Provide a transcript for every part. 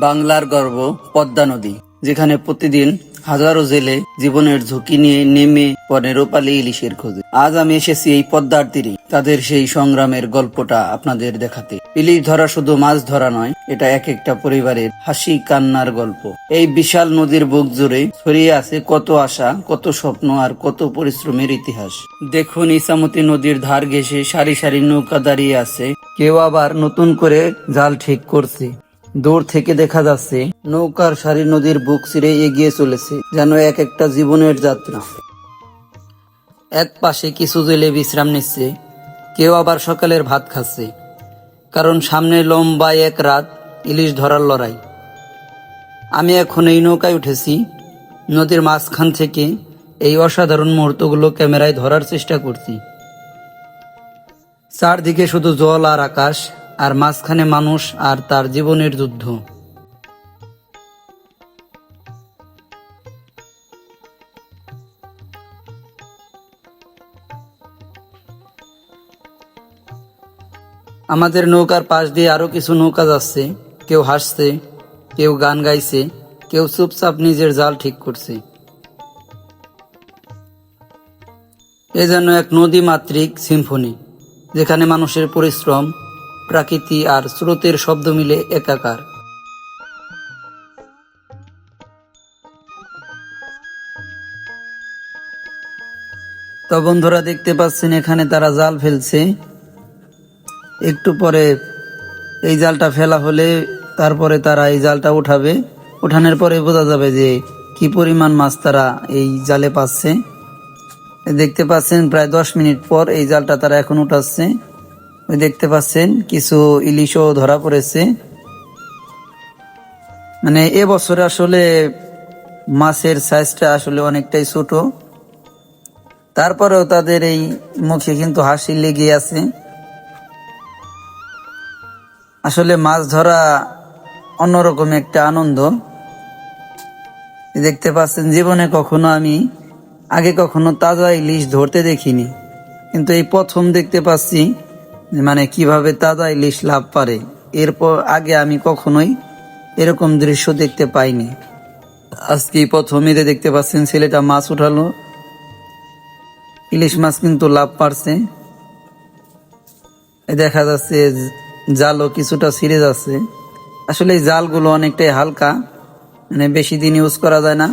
বাংলার গর্ব পদ্মা নদী, যেখানে প্রতিদিন হাজারো জেলে জীবনের ঝুঁকি নিয়ে নেমে পরে রূপালী ইলিশের খোঁজে। আজ আমি এসেছি এই পদ্মার তীরে। তাদের সেই সংগ্রামের গল্পটা আপনাদের দেখাতে। ইলিশ ধরা শুধু মাছ ধরা নয়, এটা এক একটা পরিবারের হাসি কান্নার গল্প। এই বিশাল নদীর বুক জুড়ে ছড়িয়ে আছে কত আশা, কত স্বপ্ন আর কত পরিশ্রমের ইতিহাস। দেখুন ইসামতি নদীর ধার ঘেঁষে সারি সারি নৌকা দাঁড়িয়ে আছে। কেউ আবার নতুন করে জাল ঠিক করছে। দূর থেকে দেখা যাচ্ছে নৌকার সারি নদীর বুক চিরে এগিয়ে চলেছে, যেন এক একটা জীবনের যাত্রা। এক পাশে কিছু জেলে বিশ্রাম নিচ্ছে, কেউ আবার সকালের ভাত খাচ্ছে, কারণ সামনে লম্বা এক রাত ইলিশ ধরার লড়াই। আমি এখন এই নৌকায় উঠেছি, নদীর মাঝখান থেকে এই অসাধারণ মুহূর্তগুলো ক্যামেরায় ধরার চেষ্টা করছি। চারদিকে শুধু জল আর আকাশ আর মাঝখানে মানুষ আর তার জীবনের যুদ্ধ। আমাদের নৌকার পাশ দিয়ে আরও কিছু নৌকা যাচ্ছে, কেউ হাসছে, কেউ গান গাইছে, কেউ চুপচাপ নিজের জাল ঠিক করছে। এ যেন এক নদী মাতৃক সিম্ফনি, যেখানে মানুষের পরিশ্রম প্রাকৃতি আর স্রোতের শব্দ মিলে একাকার। তো বন্ধুরা, দেখতে পাচ্ছেন এখানে তারা জাল ফেলছে। একটু পরে এই জালটা ফেলা হলে তারপরে তারা এই জালটা উঠাবে। উঠানোর পরে বোঝা যাবে যে কি পরিমাণ মাছ তারা এই জালে পাচ্ছে। দেখতে পাচ্ছেন, প্রায় দশ মিনিট পর এই জালটা তারা এখন উঠাচ্ছে। দেখতে পাচ্ছেন কিছু ইলিশও ধরা পড়েছে। মানে এবছর আসলে মাছের সাইজটা আসলে অনেকটাই ছোট। তারপরেও তাদের এই মুখে কিন্তু হাসি লেগে আছে। আসলে মাছ ধরা অন্যরকম একটা আনন্দ। দেখতে পাচ্ছেন, জীবনে কখনো আমি আগে কখনো তাজা ইলিশ ধরতে দেখিনি। কিন্তু এই প্রথম দেখতে পাচ্ছি মানে কীভাবে তাজা ইলিশ লাভ পারে? এরপর আগে আমি কখনোই এরকম দৃশ্য দেখতে পাইনি। আজকে প্রথম এতে দেখতে পাচ্ছেন ছেলেটা মাছ উঠালো। ইলিশ মাছ কিন্তু লাভ পারছে। দেখা যাচ্ছে জালও কিছুটা ছিঁড়ে যাচ্ছে। আসলে এই জালগুলো অনেকটাই হালকা মানে বেশি দিন ইউজ করা যায় না।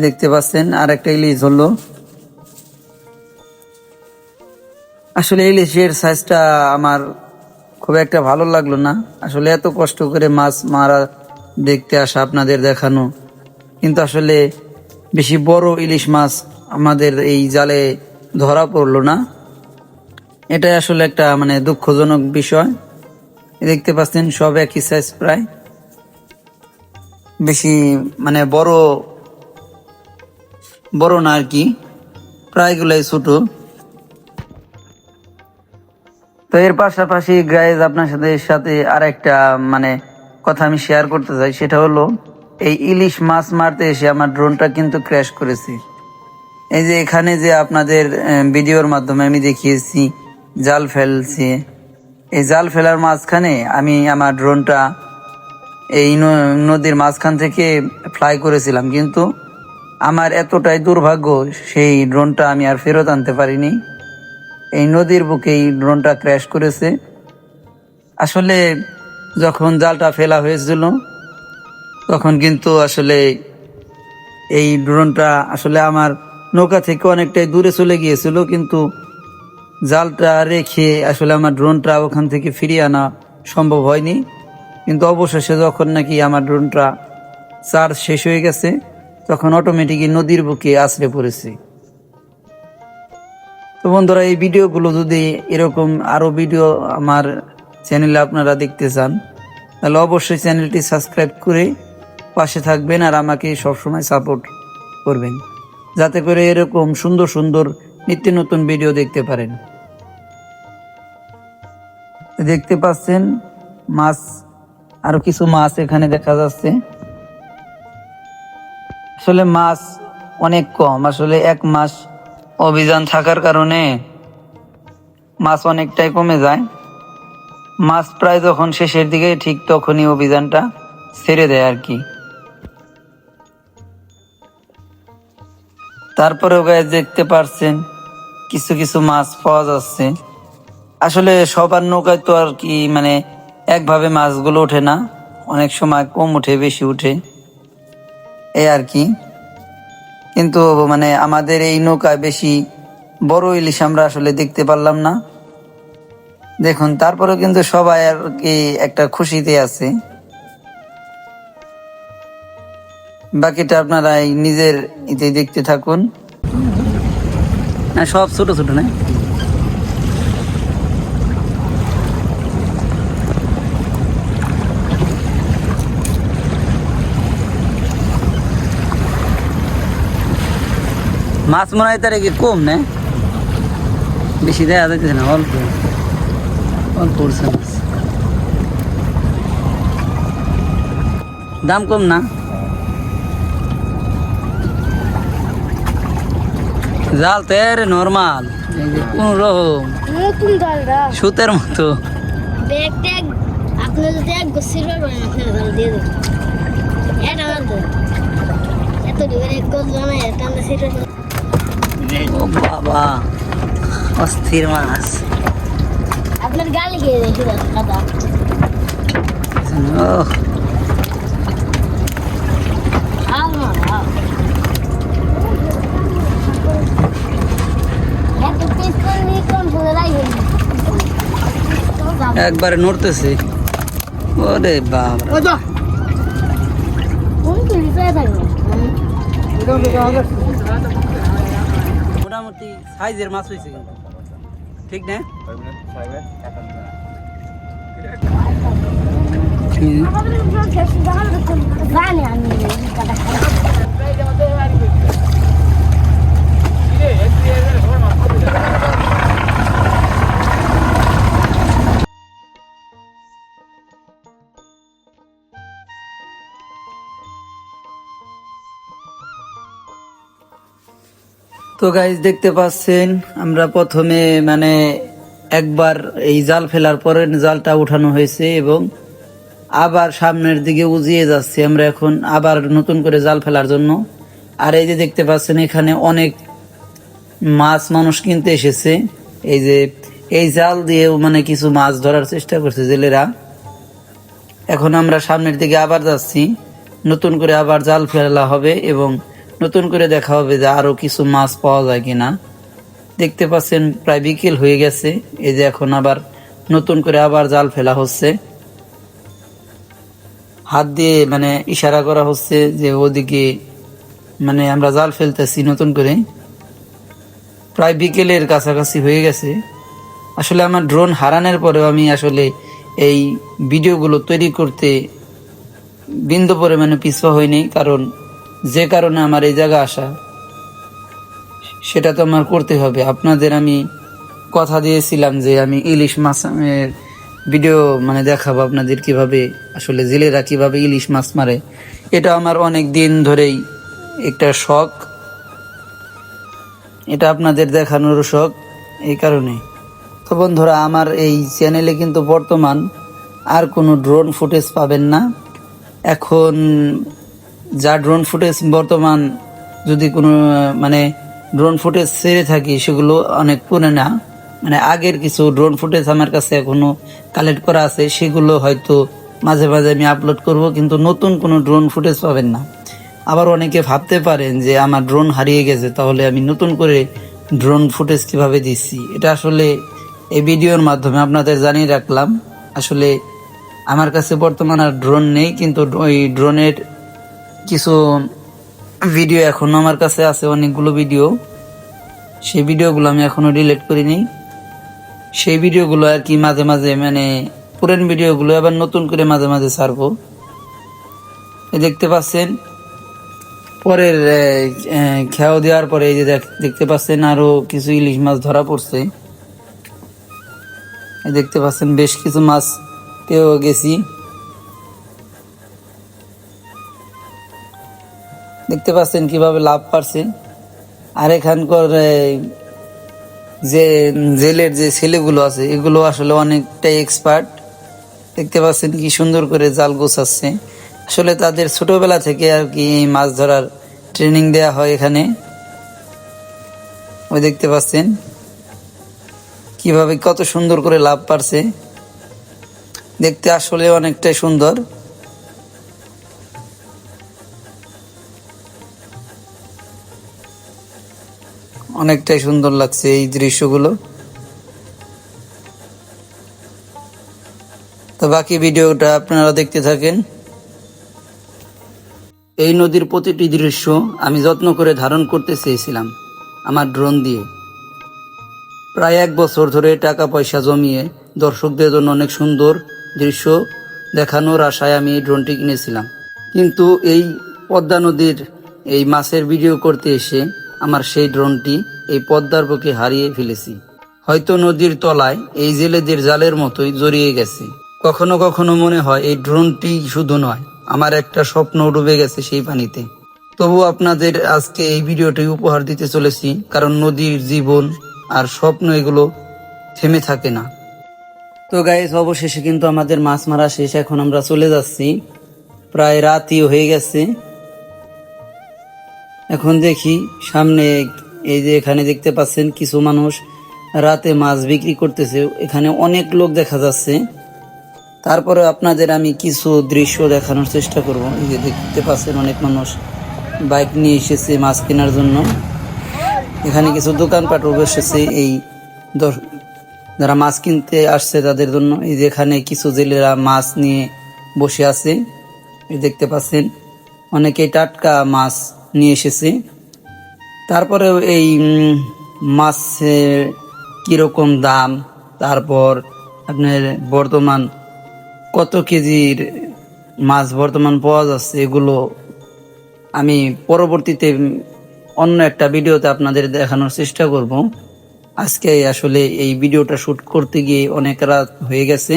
দেখতে পাচ্ছেন আর একটা ইলিশ হলো আসলে ইলিশের সাইজটা আমার খুব একটা ভালো লাগল না। আসলে এত কষ্ট করে মাছ মারা, দেখতে আসা আপনাদের দেখানো। কিন্তু আসলে বেশি বড় ইলিশ মাছ আমাদের এই জালে ধরা পড়ল না। এটাই আসলে একটা মানে দুঃখজনক বিষয়। দেখতে পাচ্ছেন সব একই সাইজ প্রায়। বেশি মানে বড় বড় না আর কি। প্রায়গুলাই ছোট। তো এর পাশাপাশি গাইজ আপনার সাথে সাথে আর একটা মানে কথা আমি শেয়ার করতে চাই, সেটা হলো, এই ইলিশ মাছ মারতে এসে আমার ড্রোনটা কিন্তু ক্র্যাশ করেছি। এই যে এখানে যে আপনাদের ভিডিওর মাধ্যমে আমি দেখিয়েছি, জাল ফেলছি। এই জাল ফেলার মাঝখানে আমি আমার ড্রোনটা এই নদীর মাঝখান থেকে ফ্লাই করেছিলাম, কিন্তু আমার এতটাই দুর্ভাগ্য, সেই ড্রোনটা আমি আর ফেরত আনতে পারিনি। এই নদীর বুকে এই ড্রোনটা ক্র্যাশ করেছে। আসলে যখন জালটা ফেলা হয়েছিল, তখন কিন্তু আসলে এই ড্রোনটা আসলে আমার নৌকা থেকে অনেকটাই দূরে চলে গিয়েছিল, কিন্তু জালটা রেখে আসলে আমার ড্রোনটা ওখান থেকে ফিরিয়ে আনা সম্ভব হয়নি। কিন্তু অবশেষে যখন নাকি আমার ড্রোনটা চার্জ শেষ হয়ে গেছে, তখন অটোমেটিকই নদীর বুকে আছড়ে পড়েছে। তো বন্ধুরা, এই ভিডিওগুলো যদি এরকম আরও ভিডিও আমার চ্যানেলে আপনারা দেখতে চান, তাহলে অবশ্যই চ্যানেলটি সাবস্ক্রাইব করে পাশে থাকবেন আর আমাকে সবসময় সাপোর্ট করবেন, যাতে করে এরকম সুন্দর সুন্দর নিত্য নতুন ভিডিও দেখতে পারেন। দেখতে পাচ্ছেন মাছ, আরও কিছু মাছ এখানে দেখা যাচ্ছে। আসলে মাছ অনেক কম, আসলে এক মাস অভিযান থাকার কারণে মাছ অনেকটাই কমে যায়। মাছ প্রায় যখন শেষের দিকে, ঠিক তখনই অভিযানটা ছেড়ে দেয় আর কি। তারপরেও গায়ে দেখতে পারছেন, কিছু কিছু মাছ পাওয়া যাচ্ছে। আসলে সবার নৌকায় তো আর কি মানে একভাবে মাছগুলো ওঠে না, অনেক সময় কম উঠে, বেশি উঠে। এই আর কি। কিন্তু মানে আমাদের এই নৌকায় বেশি বড় ইলিশ আমরা আসলে দেখতে পারলাম না। দেখুন তারপরে কিন্তু সবাই আর কি একটা খুশিতে আছে। বাকিটা আপনারা নিজের ইতে দেখতে থাকুন। হ্যাঁ সব ছোট ছোট, না? মাছ মনে হয় তার কম না? বেশি দেওয়া যাইতেছে না অল্প। অল্প উঠছে মাছ। দাম কম না? জাল তো এর নর্মাল কোন রকম? নতুন সুতের মতো। ব্যাগ ট্যাগ আপনি যদি এক গোসির পারবেন আপনার দল দিয়ে দেবেন। এটা এত এক ও বাবা অস্থির মাছ আপনার গালি খেয়ে দেখি দাদা ও আমার এত পিস করে নিয়ে কোন ভুলে রাখবেন একবারে নড়তেছে ওরে বাবা কোন তুলি পেয়ে থাকবে মোটামুটি সাইজের মাছ হয়েছে কিন্তু। ঠিক না? জানি আমি তো গাইজ দেখতে পাচ্ছেন, আমরা প্রথমে মানে একবার এই জাল ফেলার পরে জালটা উঠানো হয়েছে এবং আবার সামনের দিকে উজিয়ে যাচ্ছি আমরা এখন আবার নতুন করে জাল ফেলার জন্য। আর এই যে দেখতে পাচ্ছেন, এখানে অনেক মাছ, মানুষ কিনতে এসেছে। এই যে, এই জাল দিয়েও মানে কিছু মাছ ধরার চেষ্টা করছে জেলেরা। এখন আমরা সামনের দিকে আবার যাচ্ছি। নতুন করে আবার জাল ফেলা হবে এবং নতুন করে দেখা হবে যে আরও কিছু মাছ পাওয়া যায় কিনা। দেখতে পাচ্ছেন প্রায় বিকেল হয়ে গেছে, এই যে এখন আবার নতুন করে আবার জাল ফেলা হচ্ছে। হাত দিয়ে মানে ইশারা করা হচ্ছে যে ওদিকে মানে আমরা জাল ফেলতেছি নতুন করে। প্রায় বিকেলের কাছাকাছি হয়ে গেছে। আসলে আমার ড্রোন হারানোর পরেও আমি আসলে এই ভিডিওগুলো তৈরি করতে বিন্দু পরিমাণে পিছপা হয়নি কারণ যে কারণে আমার এই জায়গা আসা, সেটা তো আমার করতে হবে। আপনাদের আমি কথা দিয়েছিলাম যে আমি ইলিশ মাছের ভিডিও মানে দেখাবো আপনাদের কীভাবে আসলে জেলেরা কীভাবে ইলিশ মাছ মারে। এটা আমার অনেক দিন ধরেই একটা শখ। এটা আপনাদের দেখানোর শখ এই কারণে। তো বন্ধুরা, আমার এই চ্যানেলে কিন্তু বর্তমান আর কোনো ড্রোন ফুটেজ পাবেন না। এখন যা ড্রোন ফুটেজ বর্তমান যদি কোনো মানে ড্রোন ফুটেজ ছেড়ে থাকি, সেগুলো অনেক পুরানা। মানে আগের কিছু ড্রোন ফুটেজ আমার কাছে এখনও কালেক্ট করা আছে, সেগুলো হয়তো মাঝে মাঝে আমি আপলোড করব, কিন্তু নতুন কোনো ড্রোন ফুটেজ পাবেন না। আবার অনেকে ভাবতে পারেন যে, আমার ড্রোন হারিয়ে গেছে, তাহলে আমি নতুন করে ড্রোন ফুটেজ কীভাবে দিচ্ছি? এটা আসলে এই ভিডিওর মাধ্যমে আপনাদের জানিয়ে রাখলাম। আসলে আমার কাছে বর্তমান আর ড্রোন নেই, কিন্তু ওই ড্রোনের কিছু ভিডিও এখনও আমার কাছে আছে, অনেকগুলো ভিডিও সেই ভিডিওগুলো আমি এখনও ডিলিট করিনি। সেই ভিডিওগুলো আর কি মাঝে মাঝে মানে পুরান ভিডিওগুলো আবার নতুন করে মাঝে মাঝে ছাড়বো। দেখতে পাচ্ছেন, পরের খেয়াও দেওয়ার পরে এই যে দেখ- দেখতে পাচ্ছেন আরও কিছু ইলিশ মাছ ধরা পড়ছে। দেখতে পাচ্ছেন বেশ কিছু মাছ পেয়েও গেছি। দেখতে পাচ্ছেন কীভাবে লাভ পারছে আর এখানকার যে জেলের যে ছেলেগুলো আছে, এগুলো আসলে অনেকটাই এক্সপার্ট দেখতে পাচ্ছেন কি সুন্দর করে জাল গোছাচ্ছে। আসলে তাদের ছোটবেলা থেকে আর কি মাছ ধরার ট্রেনিং দেয়া হয় এখানে। ওই দেখতে পাচ্ছেন কীভাবে কত সুন্দর করে লাভ পারছে। দেখতে আসলে অনেকটাই সুন্দর। অনেকটাই সুন্দর লাগছে এই দৃশ্যগুলো। তো বাকি ভিডিওটা আপনারা দেখতে থাকেন। এই নদীর প্রতিটি দৃশ্য আমি যত্ন করে ধারণ করতে চেয়েছিলাম আমার ড্রোন দিয়ে। প্রায় এক বছর ধরে টাকা পয়সা জমিয়ে দর্শকদের জন্য অনেক সুন্দর দৃশ্য দেখানোর আশায় আমি এই ড্রোনটি কিনেছিলাম। কিন্তু এই পদ্মা নদীর এই মাছের ভিডিও করতে এসে আমার সেই ড্রোনটি এই পদ্মার বুকে হারিয়ে ফেলেছি। হয়তো নদীর তলায় এই জেলেদের জালের মতোই জড়িয়ে গেছে। কখনো কখনো মনে হয় এই ড্রোনটি শুধু নয়, আমার একটা স্বপ্ন ডুবে গেছে সেই পানিতে। তবু আপনাদের আজকে এই ভিডিওটি উপহার দিতে চলেছি, কারণ নদীর জীবন আর স্বপ্ন এগুলো থেমে থাকে না। তো গাইস অবশেষে কিন্তু আমাদের মাছ মারা শেষ, এখন আমরা চলে যাচ্ছি। প্রায় রাতই হয়ে গেছে। এখন দেখি, সামনে এই যে এখানে দেখতে পাচ্ছেন কিছু মানুষ রাতে মাছ বিক্রি করতেছে। এখানে অনেক লোক দেখা যাচ্ছে। তারপরে আপনাদের আমি কিছু দৃশ্য দেখানোর চেষ্টা করব। এই যে দেখতে পাচ্ছেন অনেক মানুষ বাইক নিয়ে এসেছে মাছ কেনার জন্য। এখানে কিছু দোকানপাটও বসেছে এই যারা মাছ কিনতে আসছে তাদের জন্য। এই যে এখানে কিছু জেলেরা মাছ নিয়ে বসে আছে। এই দেখতে পাচ্ছেন অনেকে টাটকা মাছ নিয়ে এসেছি। তারপরে এই মাছের কীরকম দাম, তারপর আপনার বর্তমান কত কেজির মাছ বর্তমান পাওয়া যাচ্ছে, এগুলো আমি পরবর্তীতে অন্য একটা ভিডিওতে আপনাদের দেখানোর চেষ্টা করব। আজকে আসলে এই ভিডিওটা শুট করতে গিয়ে অনেক রাত হয়ে গেছে।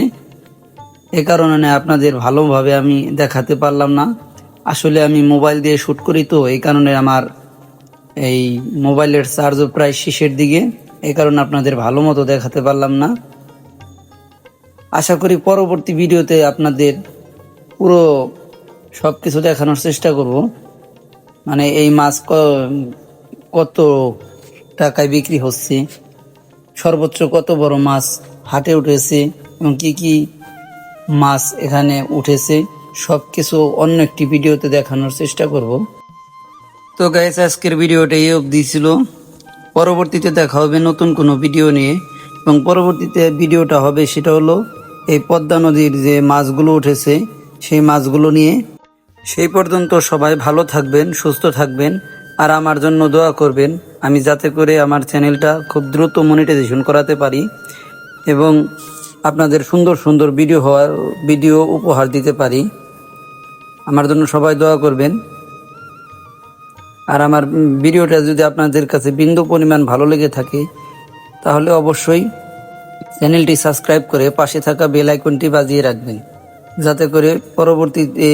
এ কারণে আপনাদের ভালোভাবে আমি দেখাতে পারলাম না। আসলে আমি মোবাইল দিয়ে শ্যুট করি তো, এই কারণে আমার এই মোবাইলের চার্জও প্রায় শেষের দিকে। এই কারণে আপনাদের ভালো মতো দেখাতে পারলাম না। আশা করি পরবর্তী ভিডিওতে আপনাদের পুরো সব কিছু দেখানোর চেষ্টা করব। মানে এই মাছ কত টাকায় বিক্রি হচ্ছে, সর্বোচ্চ কত বড় মাছ হাটে উঠেছে এবং কি কি মাছ এখানে উঠেছে। সব কিছু অন্য একটি ভিডিওতে দেখানোর চেষ্টা করব। তো গাইস আজকের ভিডিওটা এই অবধি ছিল। পরবর্তীতে দেখা হবে নতুন কোনো ভিডিও নিয়ে। এবং পরবর্তীতে ভিডিওটা হবে সেটা হলো এই পদ্মা নদীর যে মাছগুলো উঠেছে, সেই মাছগুলো নিয়ে। সেই পর্যন্ত সবাই ভালো থাকবেন, সুস্থ থাকবেন। আর আমার জন্য দোয়া করবেন, আমি যাতে করে আমার চ্যানেলটা খুব দ্রুত মনিটাইজেশন করাতে পারি। এবং আপনাদের সুন্দর সুন্দর ভিডিও হওয়ার, ভিডিও উপহার দিতে পারি। আমার জন্য সবাই দোয়া করবেন। আর আমার ভিডিওটা যদি আপনাদের কাছে বিন্দু পরিমাণ ভালো লেগে থাকে, তাহলে অবশ্যই চ্যানেলটি সাবস্ক্রাইব করে পাশে থাকা বেল আইকনটি বাজিয়ে রাখবেন, যাতে করে পরবর্তীতে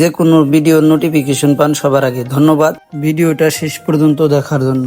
যে কোনো ভিডিওর নোটিফিকেশন পান সবার আগে। ধন্যবাদ। ভিডিওটা শেষ পর্যন্ত দেখার জন্য।